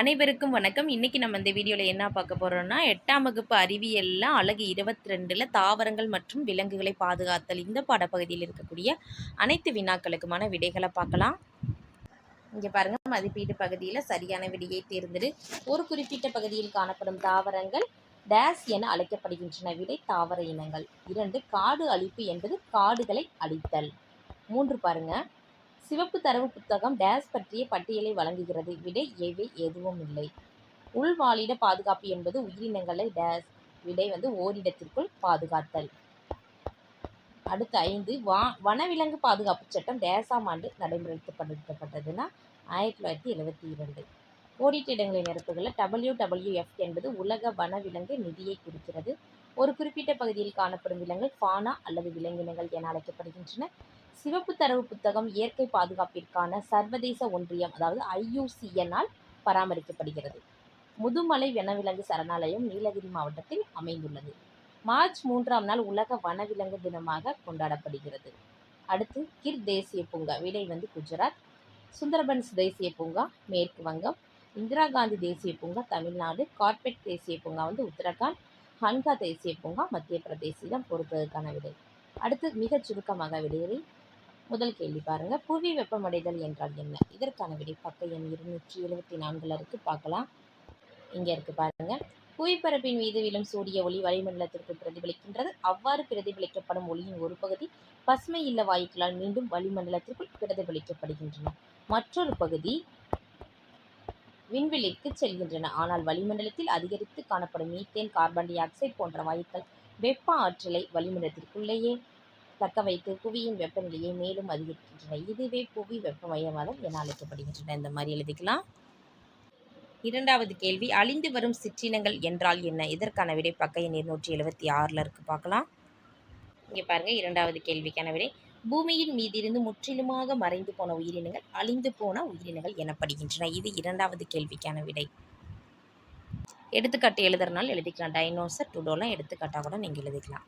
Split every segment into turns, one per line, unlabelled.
அனைவருக்கும் வணக்கம். இன்னைக்கு நம்ம இந்த வீடியோவில் என்ன பார்க்க போகிறோம்னா எட்டாம் வகுப்பு அறிவியலில் அழகு இருபத்தி ரெண்டில் தாவரங்கள் மற்றும் விலங்குகளை பாதுகாத்தல் இந்த பாடப்பகுதியில் இருக்கக்கூடிய அனைத்து வினாக்களுக்குமான விடைகளை பார்க்கலாம். இங்கே பாருங்கள் மதிப்பீடு பகுதியில் சரியான விடையை தேர்ந்தெடு. ஒரு குறிப்பிட்ட பகுதியில் காணப்படும் தாவரங்கள் டேஸ் என அழைக்கப்படுகின்றன. விடை தாவர இனங்கள். இரண்டு காடு அழிப்பு என்பது காடுகளை அழித்தல். மூன்று பாருங்கள் சிவப்பு தரவு புத்தகம் டேஸ் பற்றிய பட்டியலை வழங்குகிறது. விடை எவை எதுவும் இல்லை. உள்வாளிட பாதுகாப்பு என்பது உயிரினங்களை டேஸ் விடை வந்து ஓரிடத்திற்குள் பாதுகாத்தல். அடுத்த ஐந்து வா வனவிலங்கு பாதுகாப்பு சட்டம் டேஸாம் ஆண்டு நடைமுறைப்படுத்தப்பட்டதுன்னா ஆயிரத்தி தொள்ளாயிரத்தி எழுபத்தி இரண்டு. ஓடிட்டு இடங்களை நிரப்புகளில் டபிள்யூ டபிள்யூஎஃப் என்பது உலக வனவிலங்கு நிதியை குறிக்கிறது. ஒரு குறிப்பிட்ட பகுதியில் காணப்படும் விலங்குகள் ஃபானா அல்லது விலங்கினங்கள் என அழைக்கப்படுகின்றன. சிவப்பு தரவு புத்தகம் இயற்கை பாதுகாப்பிற்கான சர்வதேச ஒன்றியம் அதாவது ஐயூசிஎனால் பராமரிக்கப்படுகிறது. முதுமலை வனவிலங்கு சரணாலயம் நீலகிரி மாவட்டத்தில் அமைந்துள்ளது. மார்ச் மூன்றாம் நாள் உலக வனவிலங்கு தினமாக கொண்டாடப்படுகிறது. அடுத்து கிர் தேசிய பூங்கா விடை வந்து குஜராத். சுந்தரபன்ஸ் தேசிய பூங்கா மேற்கு வங்கம். இந்திரா காந்தி தேசிய பூங்கா தமிழ்நாடு. கார்பெட் தேசிய பூங்கா வந்து உத்தரகாண்ட். ஹன்கா தேசிய பூங்கா மத்திய பிரதேசம் பொறுத்ததுக்கான விடை. அடுத்து மிகச் சுருக்கமாக விடுகிறேன் முதல் கேள்வி பாருங்க. புவி வெப்பமடைதல் என்றால் என்ன? இதற்கான விடை பக்க எண் இருநூற்றி எழுபத்தி நான்குல இருக்கு. பார்க்கலாம். இங்கே இருக்கு பாருங்க. புவிப்பரப்பின் மீது விழும் சூரிய ஒளி வளிமண்டலத்திற்கு பிரதிபலிக்கின்றது. அவ்வாறு பிரதிபலிக்கப்படும் ஒளியின் ஒரு பகுதி பசுமை இல்ல வாயுக்களால் மீண்டும் வளிமண்டலத்திற்குள் பிரதிபலிக்கப்படுகின்றன. மற்றொரு பகுதி விண்வெளிக்கு செல்கின்றன. ஆனால் வளிமண்டலத்தில் அதிகரித்து காணப்படும் மீத்தேன் கார்பன் டை ஆக்சைடு போன்ற வாயுக்கள் வெப்ப ஆற்றலை வளிமண்டலத்திற்குள்ளேயே தக்க வைத்து புவியின் வெப்பநிலையை மேலும் அதிகரிக்கின்றன. இதுவே புவி வெப்பமயமாதல் என அழைக்கப்படுகின்றன. இந்த மாதிரி எழுதிக்கலாம். இரண்டாவது கேள்வி அழிந்து வரும் சிற்றினங்கள் என்றால் என்ன? இதற்கான விடை பக்க எண் இருநூற்றி எழுபத்தி ஆறில் இருக்கு. பார்க்கலாம். இங்கே பாருங்கள் இரண்டாவது கேள்விக்கான விடை. பூமியின் மீதிருந்து முற்றிலுமாக மறைந்து போன உயிரினங்கள் அழிந்து போன உயிரினங்கள் எனப்படுகின்றன. இது இரண்டாவது கேள்விக்கான விடை. எடுத்துக்காட்டு எழுதுறதுனால எழுதிக்கலாம். டைனோசர் டுடோலாம் எடுத்துக்காட்டாக கூட நீங்கள் எழுதிக்கலாம்.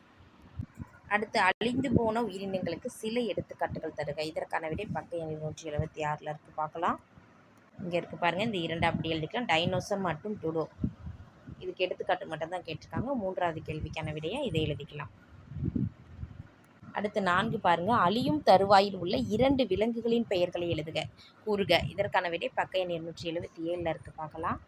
அடுத்து அழிந்து போன உயிரினங்களுக்கு சில எடுத்துக்காட்டுகள் தருக. இதற்கான விடை பக்க எண் நூற்றி எழுபத்தி ஆறில் இருக்குது பார்க்கலாம். இங்கே இருக்குது பாருங்கள் இந்த இரண்டு அப்படி எழுதிக்கலாம் டைனோசர் மற்றும் டுடோ. இதுக்கு எடுத்துக்காட்டு மட்டும் தான் கேட்டிருக்காங்க. மூன்றாவது கேள்விக்கான விடையை இதை எழுதிக்கலாம். அடுத்து நான்கு பாருங்கள் அழியும் தருவாயில் உள்ள இரண்டு விலங்குகளின் பெயர்களை எழுதுக. கூறுக. இதற்கான விடை பக்க எண் இருநூற்றி எழுபத்தி ஏழில் இருக்குது பார்க்கலாம்.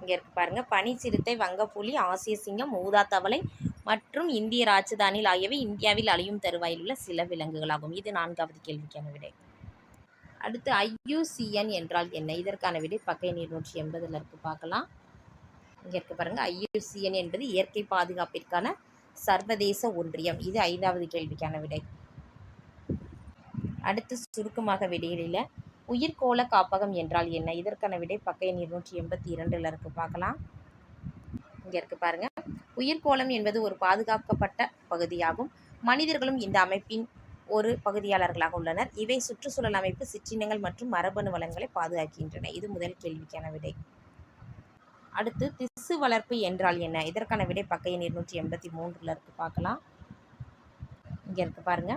இங்கே இருக்குது பாருங்கள் பனி சிறுத்தை வங்கப்புலி ஆசிய சிங்கம் ஊதா தவளை மற்றும் இந்திய ராஜதானில் ஆகியவை இந்தியாவில் அழியும் தருவாயில் உள்ள சில விலங்குகளாகும். இது நான்காவது கேள்விக்கான விடை. அடுத்து ஐயூசிஎன் என்றால் என்ன? இதற்கான விடை பக்கை நீர் நூற்றி எண்பதில் இருக்கு. பார்க்கலாம். இங்கே இருக்க பாருங்க. ஐயூசிஎன் என்பது இயற்கை பாதுகாப்பிற்கான சர்வதேச ஒன்றியம். இது ஐந்தாவது கேள்விக்கான விடை. அடுத்து சுருக்கமாக விடையில உயிர்கோள காப்பகம் என்றால் என்ன? இதற்கான விடை பக்கை நீர் நூற்றி எண்பத்தி இரண்டில் இருக்கு. பார்க்கலாம். இங்கே இருக்கு பாருங்க. உயிர்கோளம் என்பது ஒரு பாதுகாக்கப்பட்ட பகுதியாகும். மனிதர்களும் இந்த அமைப்பின் ஒரு பகுதியாளர்களாக உள்ளனர். இவை சுற்றுச்சூழல் அமைப்பு சிற்றினங்கள் மற்றும் மரபணு வளங்களை பாதுகாக்கின்றன. இது முதல் கேள்விக்கான விடை. அடுத்து திசு வளர்ப்பு என்றால் என்ன? இதற்கான விடை பக்க எண் இருநூற்றி எண்பத்தி மூன்றில் இருக்கு. பார்க்கலாம். இங்கே இருக்கு பாருங்க.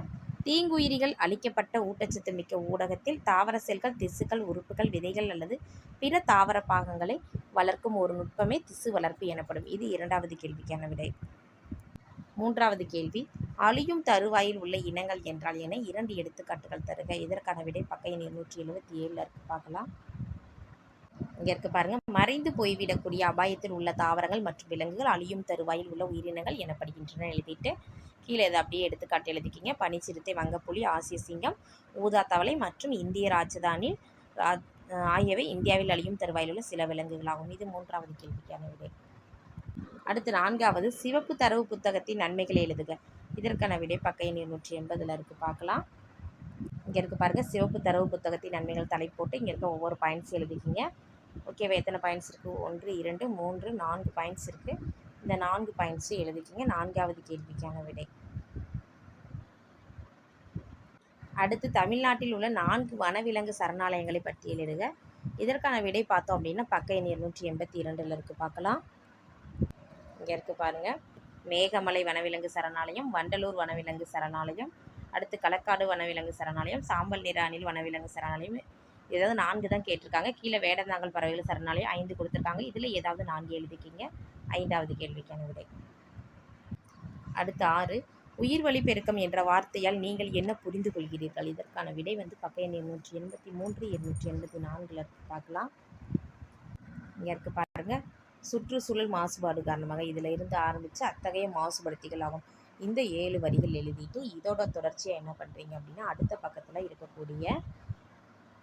தீங்குயிரிகள் அளிக்கப்பட்ட ஊட்டச்சத்து மிக்க ஊடகத்தில் தாவர செல்கள் திசுக்கள் உறுப்புகள் விதைகள் அல்லது பிற தாவர பாகங்களை வளர்க்கும் ஒரு நுட்பமே திசு வளர்ப்பு எனப்படும். இது இரண்டாவது கேள்விக்கான விடை. மூன்றாவது கேள்வி அழியும் தருவாயில் உள்ள இனங்கள் என்றால் என இரண்டு எடுத்துக்காட்டுகள் தருக. இதற்கான விடை பக்க எண் இருநூற்றி எழுபத்தி ஏழில் இருக்கு. பார்க்கலாம். இங்கே இருக்கு பாருங்க. மறைந்து போய்விடக்கூடிய அபாயத்தில் உள்ள தாவரங்கள் மற்றும் விலங்குகள் அழியும் தருவாயில் உள்ள உயிரினங்கள் எனப்படுகின்றன. எழுதிட்டு கீழே இதை அப்படியே எடுத்துக்காட்டு எழுதிக்கிங்க. பனிச்சிறுத்தை வங்கப்புலி ஆசிய சிங்கம் ஊதா தவளை மற்றும் இந்திய ராஜதானி ஆகியவை இந்தியாவில் அழியும் தருவாயில் உள்ள சில விலங்குகளாகும். இது மூன்றாவது கேள்விக்கான விடை. அடுத்து நான்காவது சிவப்பு தரவு புத்தகத்தின் நன்மைகளை எழுதுக. இதற்கான விடை பக்க எண் இருநூற்றி எண்பதில் இருக்குது பார்க்கலாம். இங்கே இருக்குது பாருங்கள் சிவப்பு தரவு புத்தகத்தின் நன்மைகள் தலை போட்டு இங்கே இருக்க ஒவ்வொரு பாயிண்ட்ஸ் எழுதிக்கிங்க ஓகேவா எத்தனை பாயிண்ட்ஸ் இருக்குது ஒன்று இரண்டு மூன்று நான்கு பாயிண்ட்ஸ் இருக்குது இந்த நான்கு பாயிண்ட்ஸும் எழுதிக்கிங்க. நான்காவது கேள்விக்கான விடை. அடுத்து தமிழ்நாட்டில் உள்ள நான்கு வனவிலங்கு சரணாலயங்களை பட்டியலிடுக இதற்கான விடை பார்த்தோம் அப்படின்னா பக்க எண் இருநூற்றி எண்பத்தி இரண்டில் இருக்குது பார்க்கலாம். இங்கே இருக்குது பாருங்கள் மேகமலை வனவிலங்கு சரணாலயம் வண்டலூர் வனவிலங்கு சரணாலயம் அடுத்து களக்காடு வனவிலங்கு சரணாலயம் சாம்பல் நிற அணில் வனவிலங்கு சரணாலயம். ஏதாவது நான்கு தான் கேட்டிருக்காங்க. கீழே வேடந்தாங்கல் பறவைகள் சரணாலயம் ஐந்து கொடுத்துருக்காங்க. இதில் ஏதாவது நான்கு எழுதிக்கிங்க. ஐந்தாவது கேள்விக்கான விடை. அடுத்து ஆறு. உயிர்வழி பெருக்கம் என்ற வார்த்தையால் நீங்கள் என்ன புரிந்து கொள்கிறீர்கள் இதற்கான விடை வந்து பக்க எண் எண்ணூற்றி எண்பத்தி மூன்று எண்ணூற்றி எண்பத்தி நான்கில் பார்க்கலாம். இங்கே இருக்கு பாருங்க. சுற்றுச்சூழல் மாசுபாடு காரணமாக இதில் இருந்து ஆரம்பித்து அத்தகைய மாசுபடுத்திகள் ஆகும். இந்த ஏழு வரிகள் எழுதிட்டு இதோட தொடர்ச்சியாக என்ன பண்ணுறீங்க அப்படின்னா அடுத்த பக்கத்தில் இருக்கக்கூடிய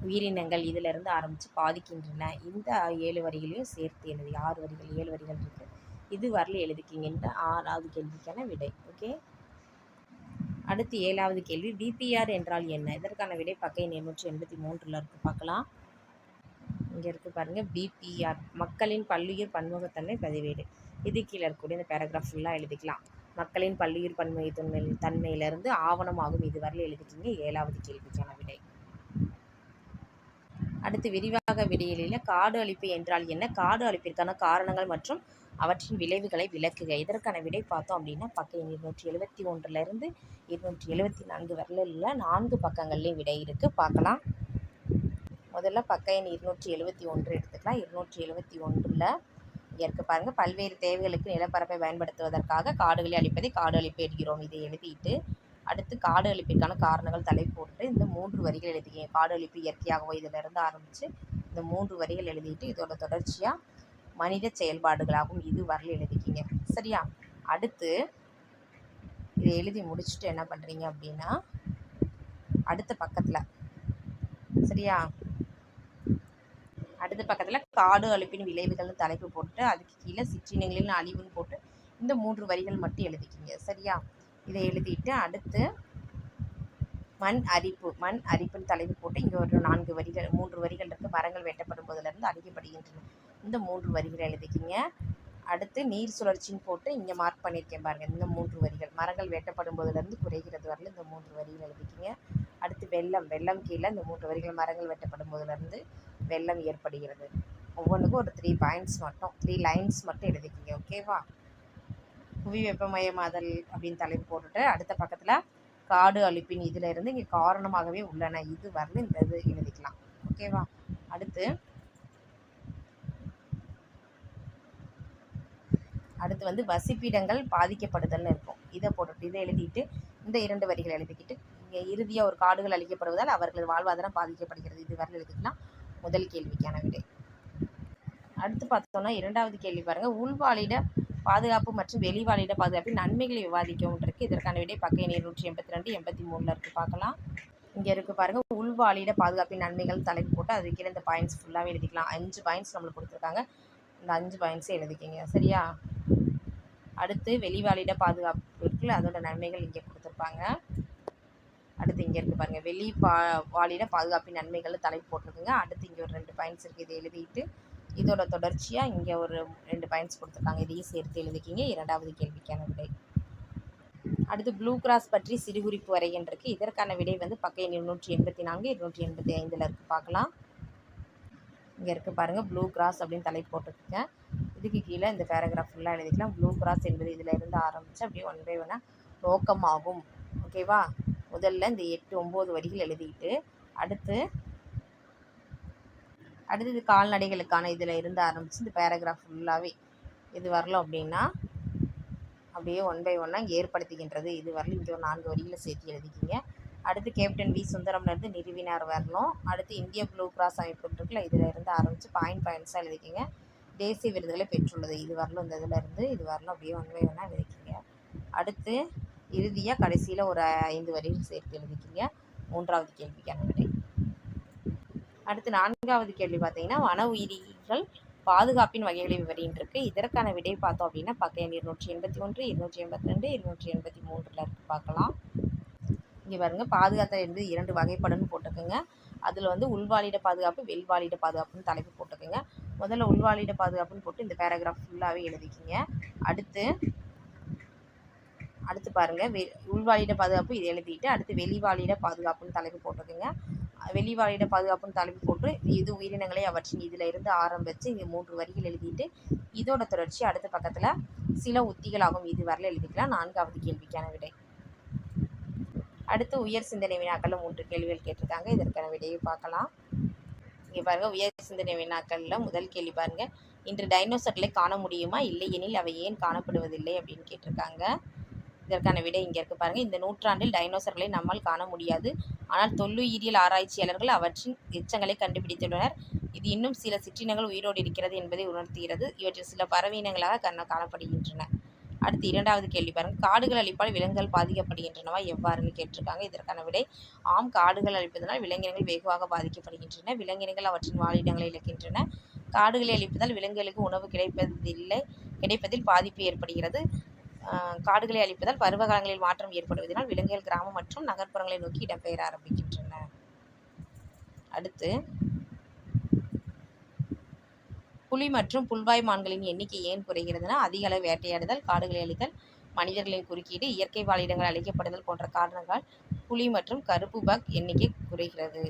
உயிரினங்கள் இதில் இருந்து ஆரம்பித்து பாதிக்கின்றன. இந்த ஏழு வரிகளையும் சேர்த்து எழுதி ஆறு வரிகள் ஏழு வரிகள் இருக்குது இது வரல எழுதிக்கிங்கன்ற ஆறாவது கேள்விக்கான விடை. ஓகே அடுத்து ஏழாவது கேள்வி பிபிஆர் என்றால் என்ன? இதற்கான விடை பக்க எண் எண்ணூற்றி எண்பத்தி மூன்றில் இருக்கு. பார்க்கலாம். இங்கே இருக்கு பாருங்கள் பிபிஆர் மக்களின் பல்லுயிர் பன்முகத்தன்மை பதிவேடு. இது கீழே இருக்கக்கூடிய இந்த பேராகிராஃப் ஃபுல்லாக எழுதிக்கலாம். மக்களின் பல்லுயிர் பன்முகத்தன்மை தன்மையிலிருந்து ஆவணமாகும். இதுவரையில் எழுதிக்கிங்க ஏழாவது கேள்விக்கான விடை. அடுத்து விரிவாக விடையில காடு அழிப்பு என்றால் என்ன? காடு அழிப்பிற்கான காரணங்கள் மற்றும் அவற்றின் விளைவுகளை விளக்குக. இதற்கான விடை பார்த்தோம் அப்படின்னா பக்கம் இருநூற்றி எழுபத்தி ஒன்றுலேருந்து இருநூற்றி எழுபத்தி நான்கு வரலில் நான்கு பக்கங்கள்லேயும் விடை இருக்குது பார்க்கலாம். முதல்ல பக்க எண் இருநூற்றி எழுபத்தி ஒன்று எடுத்துக்கலாம். இருநூற்றி எழுபத்தி ஒன்றில் இங்கே இருக்க பாருங்கள் பல்வேறு தேவைகளுக்கு நிலப்பரப்பை பயன்படுத்துவதற்காக காடுகளை அழிப்பதை காடு அழிப்பு என்கிறோம். இதை எழுதிட்டு அடுத்து காடு அழிப்பிற்கான காரணங்கள் தலை போட்டு இந்த மூன்று வரிகள் எழுதிக்கிங்க காடு அழிப்பு இயற்கையாகவோ இதிலிருந்து ஆரம்பித்து இந்த மூன்று வரிகள் எழுதிட்டு இதோட தொடர்ச்சியாக மனித செயல்பாடுகளாகவும் இது வரல எழுதிக்கிங்க. சரியா? அடுத்து இதை எழுதி முடிச்சுட்டு என்ன பண்ணுறீங்க அப்படின்னா அடுத்த பக்கத்தில். சரியா? அடுத்த பக்கத்தில் காடு அழிப்பின் விளைவுகள்னு தலைப்பு போட்டு அதுக்கு கீழே சிற்றினங்களின் அழிவுன்னு போட்டு இந்த மூன்று வரிகள் மட்டும் எழுதிக்கிங்க. சரியா? இதை எழுதிட்டு அடுத்து மண் அரிப்பு மண் அரிப்புன்னு தலைப்பு போட்டு இங்கே ஒரு நான்கு வரிகள் மூன்று வரிகள் இருக்குது மரங்கள் வெட்டப்படும் போதிலிருந்து அழிக்கப்படுகின்றன இந்த மூன்று வரிகளை எழுதிக்கிங்க. அடுத்து நீர் சுழற்சின்னு போட்டு இங்கே மார்க் பண்ணியிருக்கேன் பாருங்கள் இந்த மூன்று வரிகள் மரங்கள் வெட்டப்படும் போதிலிருந்து குறைகிறது வரல. இந்த மூன்று வரிகள் எழுதிக்கிங்க. அடுத்து வெள்ளம் வெள்ளம் கீழே இந்த மூன்று வரிகள் மரங்கள் வெட்டப்படும் போதிலிருந்து வெள்ளம் ஏற்படுகிறது. ஒவ்வொன்றுக்கும் ஒரு த்ரீ பாயிண்ட்ஸ் மட்டும் த்ரீ லைன்ஸ் மட்டும் எழுதிக்கிங்க ஓகேவா புவி வெப்பமயமாதல் அப்படின்னு தலைப்பு போட்டுட்டு அடுத்த பக்கத்தில் காடு அழிப்பின் இதில் இருந்து இங்கே காரணமாகவே உள்ளன. இது வரல இந்த இது எழுதிக்கலாம் ஓகேவா அடுத்து அடுத்து வந்து வசிப்பிடங்கள் பாதிக்கப்படுதல்னு இருக்கும். இதை போட்டுட்டு இதை எழுதிட்டு இந்த இரண்டு வரிகளை எழுதிக்கிட்டு இங்கே இறுதியாக ஒரு காடுகள் அழிக்கப்படுவதால் அவர்களது வாழ்வாதாரம் பாதிக்கப்படுகிறது. இது வரல எழுதிக்கலாம். முதல் கேள்விக்கான விடை. அடுத்து பார்த்தோம்னா இரண்டாவது கேள்வி பாருங்கள் உள்வாளிட பாதுகாப்பு மற்றும் வெளிவாழிட பாதுகாப்பின் நன்மைகளை விவாதிக்கவும் இருக்குது இதற்கான விடை பக்க எண் எண்பத்தி ரெண்டு எண்பத்தி மூணில் இருக்குது பார்க்கலாம். இங்கே இருக்குது பாருங்கள் உள்வாழிட பாதுகாப்பின் நன்மைகள் தலைப்பு போட்டு அதுக்கு இந்த பாயிண்ட்ஸ் ஃபுல்லாகவே எழுதிக்கலாம். அஞ்சு பாயிண்ட்ஸ் நம்மளுக்கு கொடுத்துருக்காங்க. இந்த அஞ்சு பாயிண்ட்ஸே எழுதிக்கிங்க. சரியா? அடுத்து வெளிவாழிட பாதுகாப்பு இருக்குல்ல அதோட நன்மைகள் இங்கே கொடுத்துருப்பாங்க. அடுத்து இங்கே இருக்குது பாருங்கள் வெளி பா வாழிட பாதுகாப்பின் நன்மைகள் தலைப்பு போட்டிருக்குங்க. அடுத்து இங்கே ஒரு ரெண்டு பாயிண்ட்ஸ் இருக்குது இதை எழுதிட்டு இதோட தொடர்ச்சியாக இங்கே ஒரு ரெண்டு பாயிண்ட்ஸ் கொடுத்துருக்காங்க. இதையும் சேர்த்து எழுதிக்கிங்க. இரண்டாவது கேள்விக்கான விடை. அடுத்து ப்ளூ கிராஸ் பற்றி சிறுகுறிப்பு வரைகின்றிருக்கு. இதற்கான விடை வந்து பக்க எண் இருநூற்றி எண்பத்தி நான்கு இருநூற்றி எண்பத்தி ஐந்தில் இருக்குது பார்க்கலாம். இங்கே இருக்குது பாருங்கள் ப்ளூ கிராஸ் அப்படின்னு தலை போட்டுருக்குங்க. இதுக்கு கீழே இந்த பேராகிராஃப் ஃபுல்லாக எழுதிக்கலாம். ப்ளூ கிராஸ் என்பது இதில் இருந்து ஆரம்பித்து அப்படியே ஒன் பை ஒன்னாக நோக்கமாகும். ஓகேவா முதல்ல இந்த எட்டு ஒம்பது வரிகள் எழுதிட்டு அடுத்து அடுத்தது கால்நடைகளுக்கான இதில் இருந்து ஆரம்பித்து இந்த பேராகிராஃப் ஃபுல்லாகவே இது வரலாம் அப்படின்னா அப்படியே ஒன் பை ஒன்னாக ஏற்படுத்துகின்றது. இது வரல. இங்கே ஒரு நான்கு வரியில் சேர்த்து எழுதிக்கிங்க. அடுத்து கேப்டன் வி சுந்தரம்லேருந்து நிறுவினார் வரணும். அடுத்து இந்திய ப்ளூ கிராஸ் அமைப்பு இருக்குல்ல இதில் இருந்து ஆரம்பித்து பாயிண்ட் பாயிண்ட்ஸாக எழுதிக்கிங்க. தேசிய விருதுகளை பெற்றுள்ளது. இது வரலும் இந்த இதில் இருந்து இது வரலும் அப்படியே ஒன் பை ஒன்னாக எழுதிக்கிங்க. அடுத்து இறுதியாக கடைசியில் ஒரு ஐந்து வரிகள் சேர்த்து எழுதிக்கிங்க. மூன்றாவது கேள்விக்கான விடை. அடுத்து நான்காவது கேள்வி பார்த்தீங்கன்னா வன உயிரிகள் பாதுகாப்பின் வகைகளை விவரின்றிருக்கு இதற்கான விடை பார்த்தோம் அப்படின்னா பக்க இருநூற்றி எண்பத்தி ஒன்று இருநூற்றி எண்பத்தி ரெண்டு இருநூற்றி எண்பத்தி மூன்றில் இருக்குது பார்க்கலாம். இங்கே பாருங்கள் பாதுகாத்தல் என்பது இரண்டு வகைப்படம்னு போட்டுக்கோங்க அதில் வந்து உள்வாழிட பாதுகாப்பு வெளிவாளிட பாதுகாப்புன்னு தலைப்பு போட்டுக்கோங்க முதல்ல உள்வாழிட பாதுகாப்புன்னு போட்டு இந்த பேராகிராஃப் ஃபுல்லாகவே எழுதிக்கிங்க. அடுத்து அடுத்து பாருங்கள் வெ உள்வாழிட பாதுகாப்பு இது எழுதிட்டு அடுத்து வெளிவாளிட பாதுகாப்புன்னு தலைப்பு போட்டுக்கோங்க வெளிவாழிட பாதுகாப்புன்னு தலைப்பு போட்டு இது உயிரினங்களை அவற்றின் இதில் இருந்து ஆரம்பித்து இது மூன்று வரிகள் எழுதிட்டு இதோட தொடர்ச்சி அடுத்த பக்கத்தில் சில உத்திகளாகும் இது வரல எழுதிக்கலாம். நான்காவது கேள்விக்கான விடை. அடுத்து உயர் சிந்தனை வினாக்களில் மூன்று கேள்விகள் கேட்டிருக்காங்க. இதற்கான விடையை பார்க்கலாம். இங்கே பாருங்கள் உயர் சிந்தனை வினாக்களில் முதல் கேள்வி பாருங்கள் இன்று டைனோசர்களை காண முடியுமா? இல்லை எனில் அவை ஏன் காணப்படுவதில்லை அப்படின்னு கேட்டிருக்காங்க. இதற்கான விடை இங்கே இருக்கு பாருங்கள் இந்த நூற்றாண்டில் டைனோசர்களை நம்மால் காண முடியாது. ஆனால் தொல்லுயிரியல் ஆராய்ச்சியாளர்கள் அவற்றின் எச்சங்களை கண்டுபிடித்துள்ளனர். இது இன்னும் சில சிற்றினங்கள் உயிரோடு இருக்கிறது என்பதை உணர்த்துகிறது. இவற்றில் சில பறவையினங்களாக கண்ண காணப்படுகின்றன. அடுத்து இரண்டாவது கேள்வி பாருங்க. காடுகள் அழிப்பால் விலங்குகள் பாதிக்கப்படுகின்றனவா எவ்வாறுன்னு கேட்டிருக்காங்க. இதற்கான விடை ஆம் காடுகள் அழிப்பதனால் விலங்கினங்கள் வெகுவாக பாதிக்கப்படுகின்றன. விலங்கினங்கள் அவற்றின் வாழிடங்களை இழக்கின்றன. காடுகளை அழிப்பதால் விலங்குகளுக்கு உணவு கிடைப்பதில்லை கிடைப்பதில் பாதிப்பு ஏற்படுகிறது. காடுகளை அழிப்பதால் பருவகாலங்களில் மாற்றம் ஏற்படுவதனால் விலங்குகள் கிராமம் மற்றும் நகர்ப்புறங்களை நோக்கி இடம்பெயர ஆரம்பிக்கின்றன. அடுத்து புலி மற்றும் புல்வாய் மான்களின் எண்ணிக்கை ஏன் குறைகிறதுனா அதிக அளவு வேட்டையாடுதல் காடுகளை அழித்தல் மனிதர்களின் குறுக்கீடு இயற்கை வாழிடங்கள் அழிக்கப்படுதல் போன்ற காரணங்களால் புலி மற்றும் கருப்பு பக் எண்ணிக்கை குறைகிறது.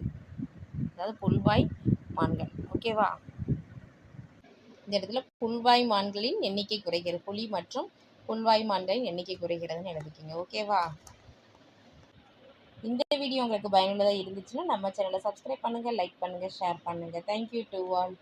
அதாவது புல்வாய் மான்கள். ஓகேவா இந்த இடத்துல புல்வாய் மான்களின் எண்ணிக்கை குறைகிறது. புலி மற்றும் புல்வாய் மான்களின் எண்ணிக்கை குறைகிறதுன்னு எழுதிக்கிங்க. ஓகேவா இந்த வீடியோ உங்களுக்கு பயனுள்ளதாக இருந்துச்சுன்னா நம்ம சேனலை சப்ஸ்கிரைப் பண்ணுங்கள் லைக் பண்ணுங்கள் ஷேர் பண்ணுங்கள் தேங்க்யூ டு ஆல்